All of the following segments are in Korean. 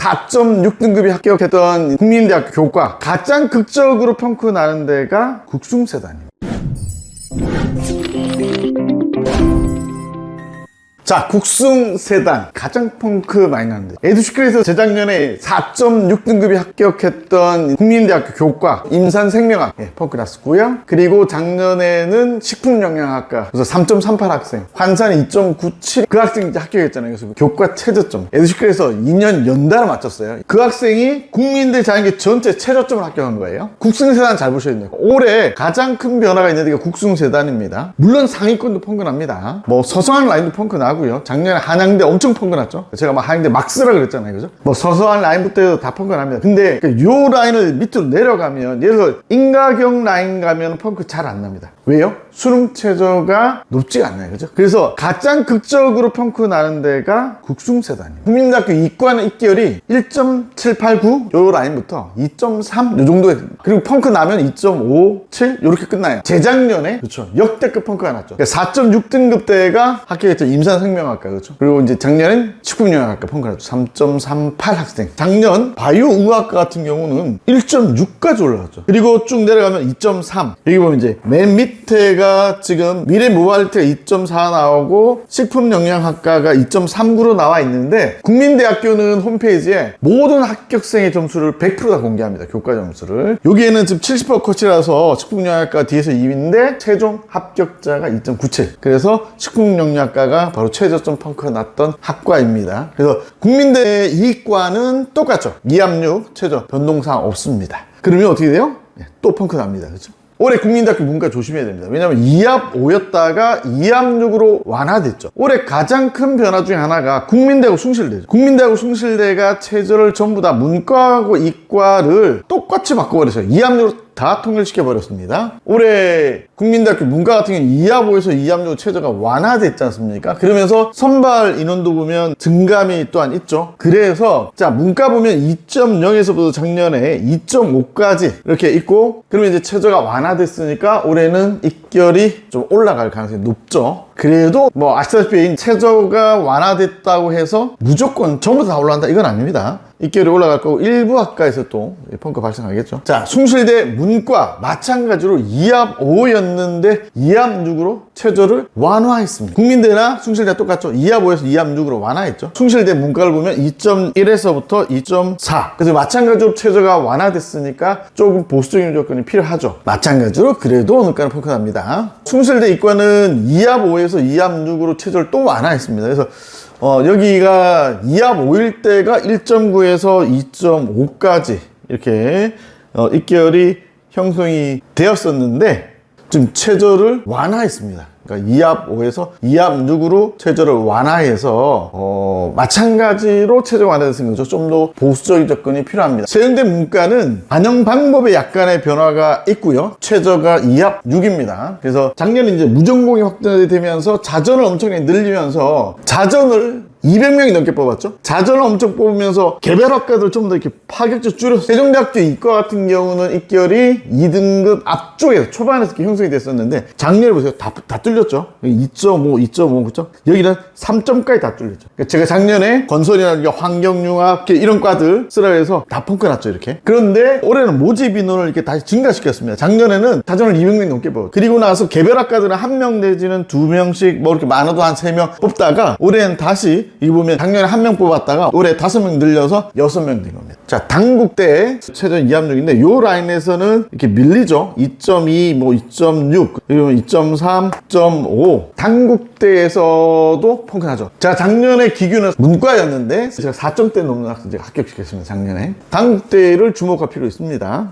4.6등급이 합격했던 국민대학교 교과 가장 극적으로 펑크 나는 데가 국숭세단입니다. 자, 국숭 세단 가장 펑크 많이 나는데 에듀시클에서 재작년에 4.6등급이 합격했던 국민대학교 교과 임산생명학 예, 펑크 났었고요. 그리고 작년에는 식품영양학과 그래서 3.38 학생, 환산이 2.97. 그 학생이 이제 합격했잖아요. 그래서 교과 최저점 에듀시클에서 2년 연달아 맞췄어요. 그 학생이 국민대 자연계 전체 최저점을 합격한 거예요. 국숭 세단 잘 보셔야 돼요. 올해 가장 큰 변화가 있는 데가 국숭 세단입니다. 물론 상위권도 펑크 납니다. 뭐 서서한 라인도 펑크 나고 요. 작년에 한양대 엄청 펑크 났죠. 제가 막 한양대 막 쓰라 그랬잖아요. 그죠? 뭐 서서한 라인부터 다 펑크 납니다. 근데 그요 라인을 밑으로 내려가면 예를 들어 인가경 라인 가면 펑크 잘 안 납니다. 왜요? 수능 최저가 높지가 않나요. 그죠? 그래서 가장 극적으로 펑크 나는 데가 국숭세단이에요. 국민대학교 이과는 입결이 1.789 요 라인부터 2.3 요 정도에 그리고 펑크 나면 2.57 요렇게 끝나요. 재작년에 그렇죠. 역대급 펑크가 났죠. 4.6등급 대가 합격했죠. 임산생명학과 그렇죠. 그리고 이제 작년엔 식품영양학과 펑크 났죠. 3.38 학생. 작년 바이오의학과 같은 경우는 1.6까지 올라갔죠. 그리고 쭉 내려가면 2.3. 여기 보면 이제 맨 밑 에가 지금 미래모발트가 2.4 나오고 식품영양학과가 2.39로 나와 있는데 국민대학교는 홈페이지에 모든 합격생의 점수를 100%다 공개합니다. 교과 점수를. 여기에는 지금 70% 컷이라서 식품영양학과 뒤에서 2위인데 최종 합격자가 2.97. 그래서 식품영양학과가 바로 최저점 펑크가 났던 학과입니다. 그래서 국민대 이과는 똑같죠. 2합6 최저 변동사항 없습니다. 그러면 어떻게 돼요? 예, 또 펑크 납니다. 그렇죠? 올해 국민대학교 문과 조심해야 됩니다. 왜냐하면 2합 5였다가 2합 6으로 완화됐죠. 올해 가장 큰 변화 중에 하나가 국민대하고 숭실대죠. 국민대하고 숭실대가 체제를 전부 다 문과하고 이과를 똑같이 바꿔버렸어요. 2합 6으로 다 통일시켜 버렸습니다. 올해 국민대학교 문과 같은 경우는 2합5에서 2합6 체제가 완화됐지 않습니까? 그러면서 선발 인원도 보면 증감이 또한 있죠. 그래서 자 문과 보면 2.0에서부터 작년에 2.5까지 이렇게 있고 그러면 이제 체제가 완화됐으니까 올해는 입 결이 좀 올라갈 가능성이 높죠. 그래도 뭐 아시다시피 체저가 완화됐다고 해서 무조건 전부 다 올라간다 이건 아닙니다. 입결이 올라갈 거고 일부 학과에서 또 펑크 발생하겠죠. 자, 숭실대 문과 마찬가지로 2합 5였는데 2합 6으로 체저를 완화했습니다. 국민대나 숭실대 똑같죠. 2합 5에서 2합 6으로 완화했죠. 숭실대 문과를 보면 2.1에서부터 2.4. 그래서 마찬가지로 체저가 완화됐으니까 조금 보수적인 조건이 필요하죠. 마찬가지로 그래도 펑크 납니다. 숭실대 이과는 2합 5에서 2합 6으로 체저를 또 완화했습니다. 그래서 어, 여기가 2합 5일 때가 1.9에서 2.5까지 이렇게 어, 입결이 형성이 되었었는데 지금 체저를 완화했습니다. 그러니까 2합 5에서 2합 6으로 체저를 완화해서 어, 마찬가지로 체저 완화됐으니까 좀더 보수적인 접근이 필요합니다. 세운대 문과는 반영 방법에 약간의 변화가 있고요. 최저가 2합 6입니다. 그래서 작년에 이제 무전공이 확대되면서 자전을 엄청나게 늘리면서 자전을 200명이 넘게 뽑았죠. 자전을 엄청 뽑으면서 개별학과들 좀 더 이렇게 파격적 줄였어요. 세종대학교 이과 같은 경우는 입결이 2등급 앞쪽에서 초반에서 이렇게 형성이 됐었는데 작년에 보세요. 다, 다 뚫렸죠. 2.5, 2.5 그죠? 여기는 3점까지 다 뚫렸죠. 그러니까 제가 작년에 건설이나 환경융합 이런 과들 쓰라 해서 다 펑크 났죠 이렇게. 그런데 올해는 모집 인원을 이렇게 다시 증가시켰습니다. 작년에는 자전을 200명 넘게 뽑았고 그리고 나서 개별학과들은 한 명 내지는 두 명씩 뭐 이렇게 많아도 한 세 명 뽑다가 올해는 다시 이 보면 작년에 한 명 뽑았다가 올해 다섯 명 늘려서 여섯 명 된 겁니다. 자, 당국대 최저 2합력인데 요 라인에서는 이렇게 밀리죠. 2.2, 뭐 2.6, 그리고 2.3, 2.5. 당국대에서도 나죠. 자, 작년에 기규는 문과였는데 제가 4점대 넘는 학생 제가 합격시켰습니다. 작년에. 당국대를 주목할 필요 있습니다.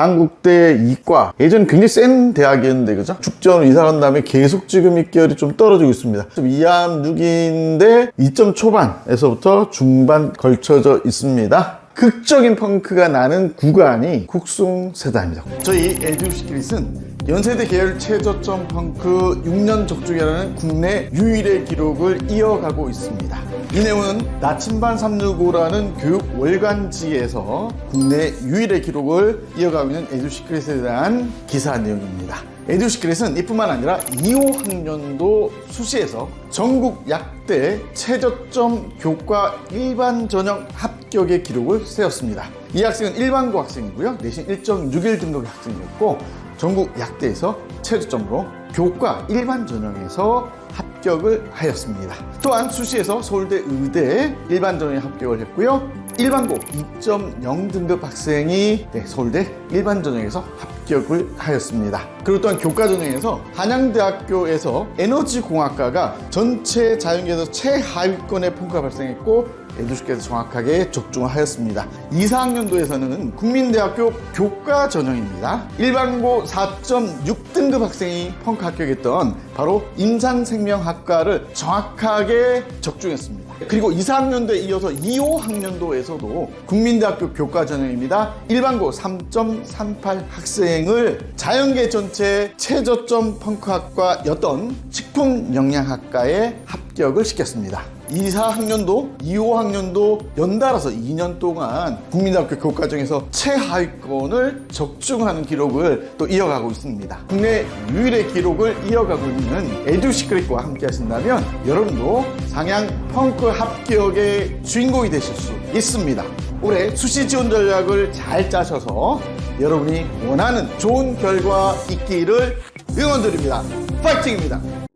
당국대 이과 예전 굉장히 센 대학이었는데 그죠? 축전 이사 간 다음에 계속 지금 입결이 좀 떨어지고 있습니다. 2함 6인데 2점 초반에서부터 중반 걸쳐져 있습니다. 극적인 펑크가 나는 구간이 국숭 세단입니다. 저희 에듀시크릿은 연세대 계열 최저점 펑크 6년 적중이라는 국내 유일의 기록을 이어가고 있습니다. 이 내용은 나침반 365라는 교육 월간지에서 국내 유일의 기록을 이어가고 있는 에듀시크릿에 대한 기사 내용입니다. 에듀시크릿은 이뿐만 아니라 2호 학년도 수시에서 전국 약대 최저점 교과 일반 전형 합 합격의 기록을 세웠습니다. 이 학생은 일반고 학생이고요. 내신 1.61 등급의 학생이었고 전국 약대에서 최저점으로 교과 일반 전형에서 합격을 하였습니다. 또한 수시에서 서울대 의대 일반 전형에 합격을 했고요. 일반고 2.0 등급 학생이 네, 서울대 일반 전형에서 합격을 하였습니다. 그리고 또한 교과 전형에서 한양대학교에서 에너지공학과가 전체 자연계에서 최하위권의 평가 발생했고 에듀스께서 정확하게 적중하였습니다. 2, 4학년도에서는 국민대학교 교과 전형입니다. 일반고 4.6등급 학생이 평가 합격했던 바로 임산생명학과를 정확하게 적중했습니다. 그리고 2, 4학년도에 이어서 2, 5학년도에서도 국민대학교 교과 전형입니다. 일반고 3.38 학생을 자연계 전체 최저점 평가학과였던 식품영양학과에 합격을 시켰습니다. 2, 4학년도, 2, 5학년도 연달아서 2년 동안 국민대학교 교과정에서 최하위권을 적중하는 기록을 또 이어가고 있습니다. 국내 유일의 기록을 이어가고 있는 에듀시크릿과 함께 하신다면 여러분도 상향 펑크 합격의 주인공이 되실 수 있습니다. 올해 수시 지원 전략을 잘 짜셔서 여러분이 원하는 좋은 결과 있기를 응원드립니다. 파이팅입니다.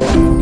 Thank you.